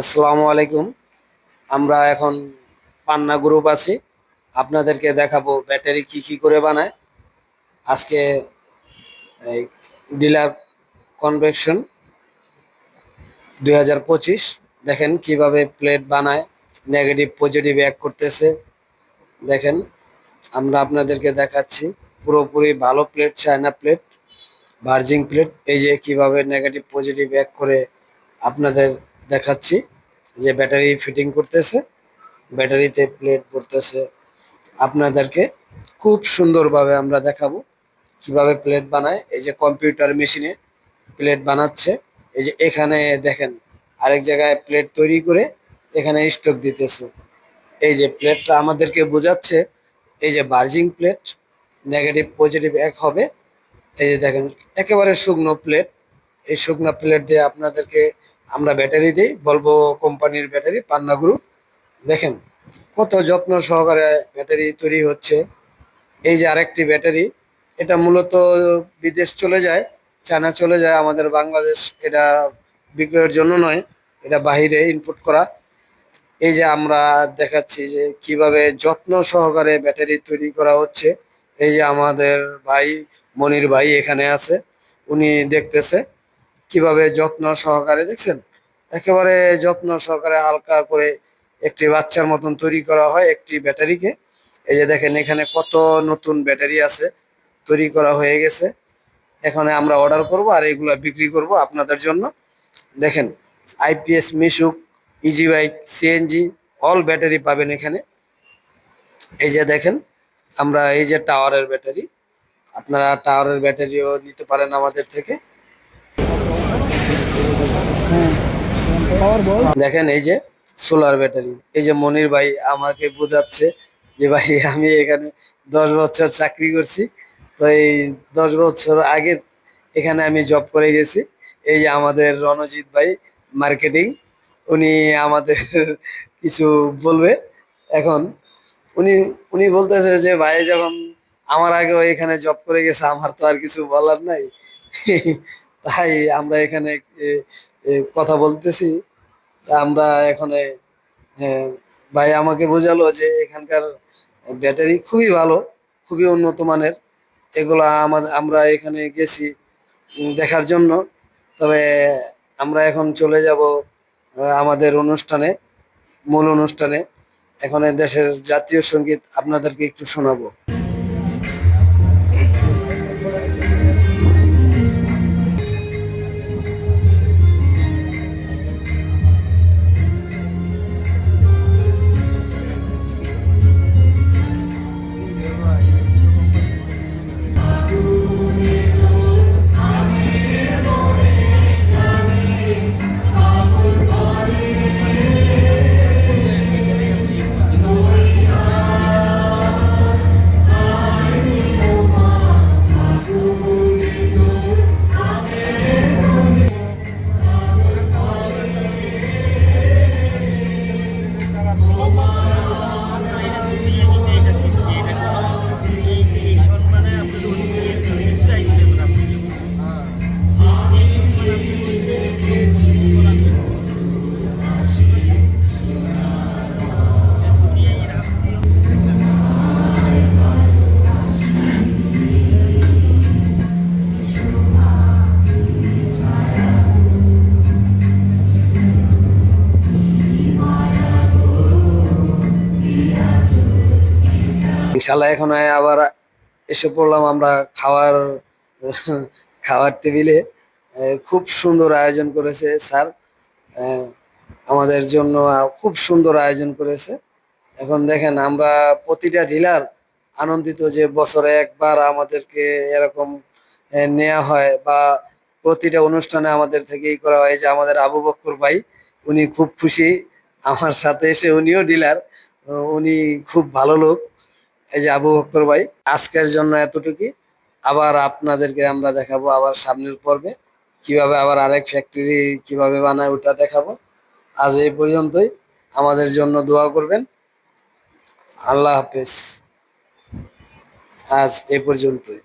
আসসালামু আলাইকুম। আমরা এখন পান্না গ্রুপ আছি। আপনাদেরকে দেখাবো ব্যাটারি কি কি করে বানায়। আজকে এই ডিলার কনভেকশন দুই হাজার পঁচিশ। দেখেন কীভাবে প্লেট বানায়, নেগেটিভ, পজিটিভ এক করতেছে। দেখেন, আমরা আপনাদেরকে দেখাচ্ছি। পুরোপুরি ভালো প্লেট, চায়না প্লেট ভার্জিং প্লেট। এই যে কীভাবে নেগেটিভ, পজিটিভ এক করে আপনাদের দেখাচ্ছি যে ব্যাটারি ফিটিং করতেছে, ব্যাটারিতে প্লেট পড়তেছে। আপনাদেরকে খুব সুন্দরভাবে আমরা দেখাবো কীভাবে প্লেট বানায়। এই যে কম্পিউটার মেশিনে প্লেট বানাচ্ছে। এই যে এখানে দেখেন আরেক জায়গায় প্লেট তৈরি করে এখানে স্টক দিতেছে। এই যে প্লেটটা আমাদেরকে বোঝাচ্ছে, এই যে বার্জিং প্লেট, নেগেটিভ, পজিটিভ এক হবে। এই যে দেখেন, একেবারে শুকনো প্লেট। এই শুকনো প্লেট দিয়ে আপনাদেরকে আমরা ব্যাটারি দিই বলব কোম্পানির ব্যাটারি পান্না গ্রুপ দেখেন কত যত্ন সহকারে ব্যাটারি তৈরি হচ্ছে। এই যে আরেকটি ব্যাটারি, এটা মূলত বিদেশ চলে যায় চায়না চলে যায়, আমাদের বাংলাদেশ এটা বিক্রয়ের জন্য নয়, এটা বাহিরে ইনপুট করা। এই যে আমরা দেখাচ্ছি যে কীভাবে যত্ন সহকারে ব্যাটারি তৈরি করা হচ্ছে। এই যে আমাদের ভাই মনির ভাই এখানে আছে, উনি দেখতেছে। কীভাবে যত্ন সহকারে, দেখছেন? একেবারে যত্ন সহকারে হালকা করে একটি বাচ্চার মতন তৈরি করা হয় একটি ব্যাটারিকে। এই যে দেখেন, এখানে কত নতুন ব্যাটারি আছে, তৈরি করা হয়ে গেছে। এখানে আমরা অর্ডার করব আর এগুলো বিক্রি করব আপনাদের জন্য। দেখেন IPS Mishuk easy bike CNG, all battery পাবেন এখানে। এই যে দেখেন, আমরা এই যে টাওয়ারের ব্যাটারি, আপনারা টাওয়ারের ব্যাটারিও নিতে পারেন আমাদের থেকে। দেখেন এই যে সোলার ব্যাটারি এই যে মনির ভাই আমাকে বোঝাচ্ছে যে ভাই, আমি এখানে দশ বছর চাকরি করছি। তো এই দশ বছর আগে এখানে আমি জব করে গেছি। এই যে আমাদের রণজিৎ ভাই মার্কেটিং উনি আমাদের কিছু বলবে। এখন উনি উনি বলতেছে যে ভাই, যখন আমার আগেও এখানে জব করে গেছে, আমার তো আর কিছু বলার নাই। তাই আমরা এখানে কথা বলতেছি। তা আমরা এখানে ভাই আমাকে বোঝালো যে এখানকার ব্যাটারি খুবই ভালো, খুবই উন্নত মানের। এগুলো আমাদের আমরা এখানে গেছি দেখার জন্য। তবে আমরা এখন চলে যাব আমাদের অনুষ্ঠানে, মূল অনুষ্ঠানে। এখানে দেশের জাতীয় সংগীত আপনাদেরকে একটু শোনাবো। ইনশাল্লাহ এখন আবার এসে পড়লাম আমরা খাওয়ার খাওয়ার টেবিলে। খুব সুন্দর আয়োজন করেছে স্যার। আমাদের জন্য খুব সুন্দর আয়োজন করেছে। এখন দেখেন আমরা প্রতিটা ডিলার আনন্দিত যে বছরে একবার আমাদেরকে এরকম নেওয়া হয় বা প্রতিটা অনুষ্ঠানে আমাদের থেকেই করা হয়। যে আমাদের আবু বক্কর ভাই, উনি খুব খুশি। আমার সাথে এসে উনিও ডিলার। উনি খুব ভালো লোক। এই যে আবু বক্কর ভাই, আজকের জন্য এতটুকুই। আবার আপনাদেরকে আমরা দেখাবো আবার সামনের পর্বে, কীভাবে আবার আরেক ফ্যাক্টরি কীভাবে বানায় ওটা দেখাবো। আজ এই পর্যন্তই। আমাদের জন্য দোয়া করবেন। আল্লাহ হাফেজ। আজ এ পর্যন্তই।